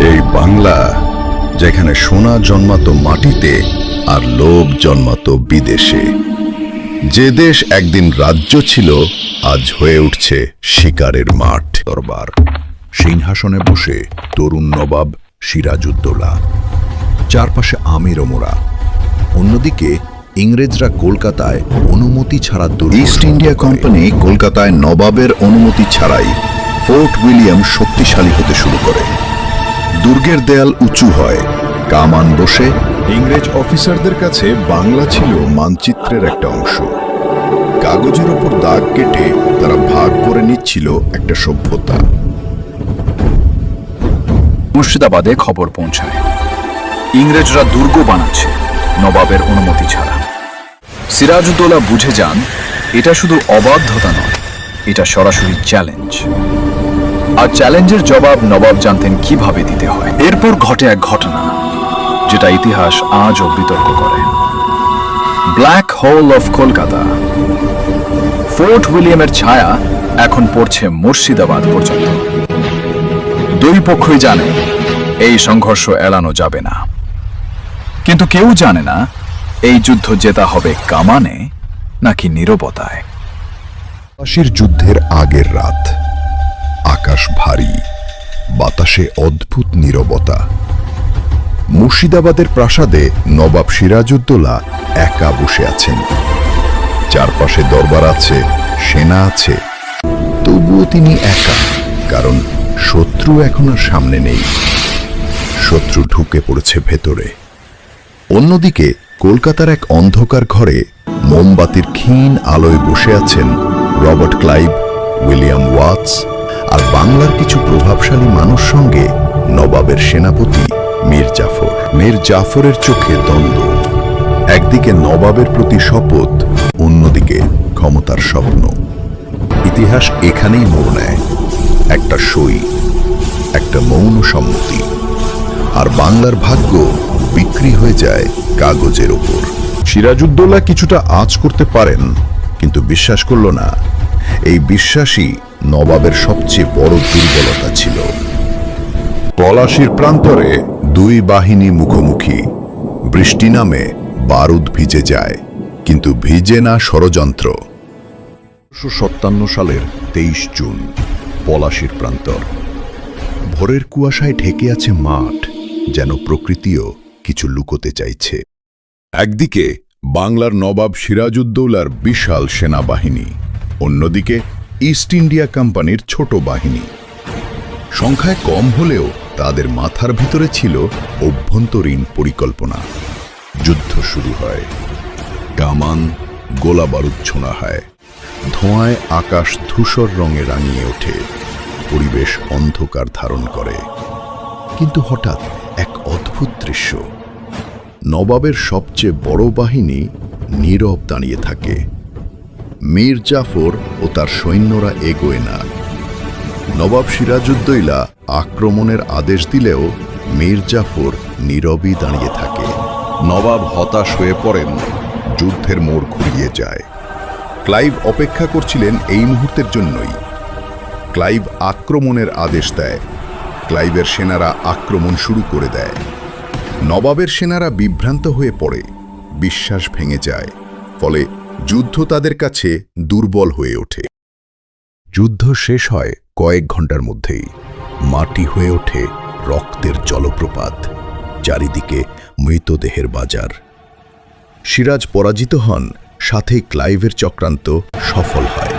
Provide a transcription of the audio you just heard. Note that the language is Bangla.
এই বাংলা যেখানে সোনা জন্মাতো মাটিতে আর লোভ জন্মাত বিদেশে। যে দেশ একদিন রাজ্য ছিল আজ হয়ে উঠছে শিকারের মাঠ। দরবার। সিংহাসনে বসে তরুণ নবাব সিরাজউদ্দৌলা। চারপাশে আমির মোড়া অন্যদিকে ইংরেজরা কলকাতায় অনুমতি ছাড়া ইস্ট ইন্ডিয়া কোম্পানি কলকাতায় নবাবের অনুমতি ছাড়াই ফোর্ট উইলিয়াম শক্তিশালী হতে শুরু করে। দুর্গের দেয়াল উঁচু হয়। কামান বসে ইংরেজ অফিসারদের কাছে বাংলা ছিল মানচিত্রের একটা অংশ। কাগজের ওপর দাগ কেটে তারা ভাগ করে নিচ্ছিল একটা সভ্যতা। মুর্শিদাবাদে খবর পৌঁছায়। ইংরেজরা দুর্গ বানাচ্ছে, নবাবের অনুমতি ছাড়া। সিরাজউদ্দৌলা বুঝে যান, এটা শুধু অবাধ্যতা নয়, এটা সরাসরি চ্যালেঞ্জ আর চ্যালেঞ্জের জবাব নবাব জানতেন কীভাবে দিতে হয়। এরপর ঘটে এক ঘটনা, যেটা ইতিহাস আজও বিতর্ক করে। Black hole of Kolkata. Fort উইলিয়ামের ছায়া এখন পড়ছে মুর্শিদাবাদ পর্যন্ত। দুই পক্ষই জানে, এই সংঘর্ষ এড়ানো যাবে না। কিন্তু কেউ জানে না, এই যুদ্ধ জেতা হবে কামানে নাকি নীরবতায়। যুদ্ধের আগের রাত। ভারী, বাতাসে অদ্ভুত নীরবতা। মুর্শিদাবাদের প্রাসাদে নবাব সিরাজউদ্দৌলা একা বসে আছেন। চারপাশে দরবার আছে, সেনা আছে। তবুও তিনি একা, কারণ শত্রু এখন আর সামনে নেই। শত্রু ঢুকে পড়েছে ভেতরে। অন্যদিকে কলকাতার এক অন্ধকার ঘরে মোমবাতির ক্ষীণ আলোয় বসে আছেন রবার্ট ক্লাইভ, উইলিয়াম ওয়াটস আর বাংলার কিছু প্রভাবশালী মানুষ সঙ্গে নবাবের সেনাপতি মীর জাফর। মীর জাফরের চোখে দ্বন্দ্ব। একদিকে নবাবের প্রতি শপথ, অন্যদিকে ক্ষমতার স্বপ্ন। ইতিহাস এখানেই মোড় নেয়। একটা সই, একটা মৌন সম্মতি। আর বাংলার ভাগ্য বিক্রি হয়ে যায় কাগজের ওপর। সিরাজউদ্দৌলা কিছুটা আঁচ করতে পারেন, কিন্তু বিশ্বাস করল না। এই বিশ্বাসই নবাবের সবচেয়ে বড় দুর্বলতা ছিল। পলাশির প্রান্তরে দুই বাহিনী মুখোমুখি। বৃষ্টি নামে বারুদ ভিজে যায়, কিন্তু ভিজে না ষড়যন্ত্র। সত্তান্ন সালের তেইশ জুন, পলাশির প্রান্তর। ভোরের কুয়াশায় ঢেকে আছে মাঠ, যেন প্রকৃতিও কিছু লুকোতে চাইছে। একদিকে বাংলার নবাব সিরাজউদ্দৌলার বিশাল সেনাবাহিনী, অন্যদিকে ইস্ট ইন্ডিয়া কোম্পানির ছোট বাহিনী। সংখ্যায় কম হলেও তাদের মাথার ভিতরে ছিল অভ্যন্তরীণ পরিকল্পনা। যুদ্ধ শুরু হয়। কামান গোলা বারুদ ছোঁড়া হয়। ধোঁয়ায় আকাশ ধূসর রঙে রাঙিয়ে ওঠে। পরিবেশ অন্ধকার ধারণ করে। কিন্তু হঠাৎ এক অদ্ভুত দৃশ্য। নবাবের সবচেয়ে বড় বাহিনী নীরব দাঁড়িয়ে থাকে। মীর জাফর ও তার সৈন্যরা এগোয় না। নবাব সিরাজউদ্দৌলা আক্রমণের আদেশ দিলেও মীর জাফর নীরবই দাঁড়িয়ে থাকে। নবাব হতাশ হয়ে পড়েন, যুদ্ধের মোড় ঘুরিয়ে যায়। ক্লাইভ অপেক্ষা করছিলেন এই মুহূর্তের জন্যই। ক্লাইভ আক্রমণের আদেশ দেয়। ক্লাইভের সেনারা আক্রমণ শুরু করে দেয়। নবাবের সেনারা বিভ্রান্ত হয়ে পড়ে। বিশ্বাস ভেঙে যায়। ফলে যুদ্ধ তাদের কাছে দুর্বল হয়ে ওঠে। যুদ্ধ শেষ হয় কয়েক ঘণ্টার মধ্যেই। মাটি হয়ে ওঠে রক্তের জলপ্রপাত, চারিদিকে মৃতদেহের বাজার। সিরাজ পরাজিত হন সাথে ক্লাইভের চক্রান্ত সফল হয়।